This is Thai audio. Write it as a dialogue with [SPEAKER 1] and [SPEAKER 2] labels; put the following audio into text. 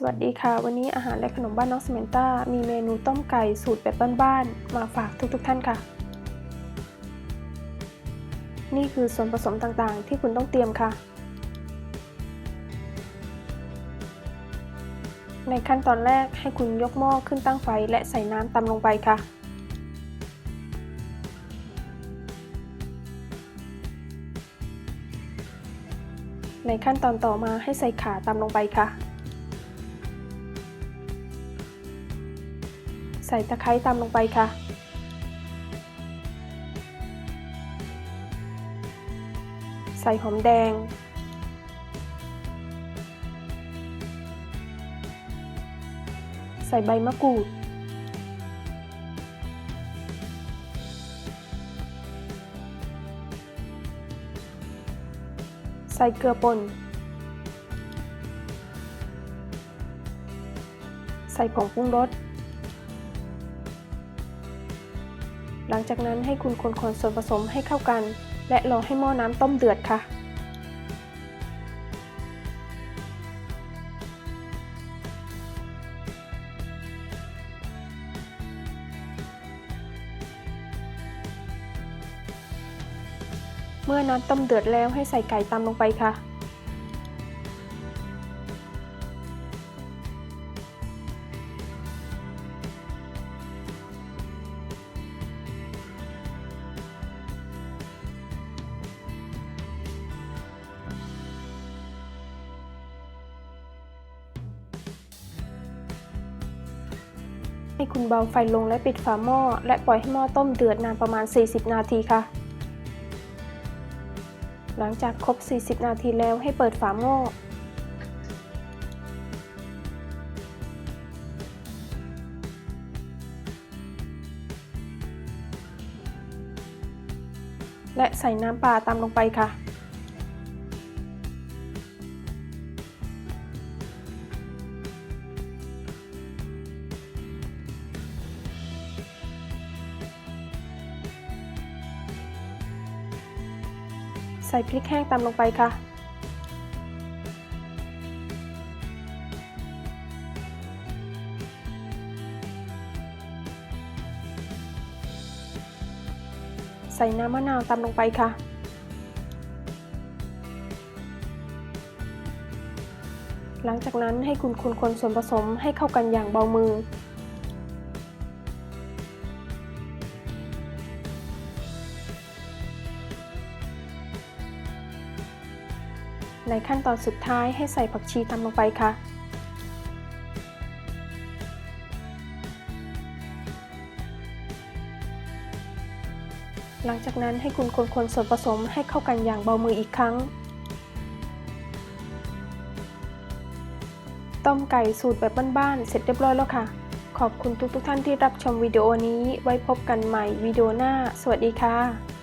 [SPEAKER 1] สวัสดีค่ะ วันนี้อาหารและขนมบ้านน้องสเมนต้ามีเมนูต้มไก่สูตรแบบบ้านๆมาฝากทุกๆท่านค่ะ นี่คือส่วนผสมต่างๆ ที่คุณต้องเตรียมค่ะ ในขั้นตอนแรกให้คุณยกหม้อขึ้นตั้งไฟและใส่น้ำตำลงไปค่ะในขั้นตอนต่อมาให้ใส่ขาตำลงไปค่ะ ใส่ตะไคร้ตำลงไปค่ะ ใส่หอมแดง ใส่ใบมะกรูด ใส่เกลือป่นใส่ผงปรุงรส หลังจากนั้นให้คุณคนๆส่วนผสมให้เข้ากัน และรอให้หม้อน้ำต้มเดือดค่ะ เมื่อน้ำต้มเดือดแล้วให้ใส่ไก่ตำลงไปค่ะ ให้คุณเบาไฟลงและปิดฝาหม้อ และปล่อยให้หม้อต้มเดือดนานประมาณ 40 นาทีค่ะ หลังจากครบ 40 นาทีแล้วให้เปิดฝาหม้อ และใส่น้ำปลาตามลงไปค่ะ ใส่พริกแห้งตามลงไปค่ะ ใส่น้ำมะนาวตามลงไปค่ะหลังจากนั้นให้คุณคนๆส่วนผสมให้เข้ากันอย่างเบามือ ในขั้นตอนสุดท้ายให้ใส่ผักชีตามลงไปค่ะ หลังจากนั้นให้คุณคนๆส่วนผสมให้เข้ากันอย่างเบามืออีกครั้ง ต้มไก่สูตรแบบบ้านๆเสร็จเรียบร้อยแล้วค่ะ ขอบคุณทุกๆท่านที่รับชมวิดีโอนี้ไว้พบกันใหม่วิดีโอหน้า สวัสดีค่ะ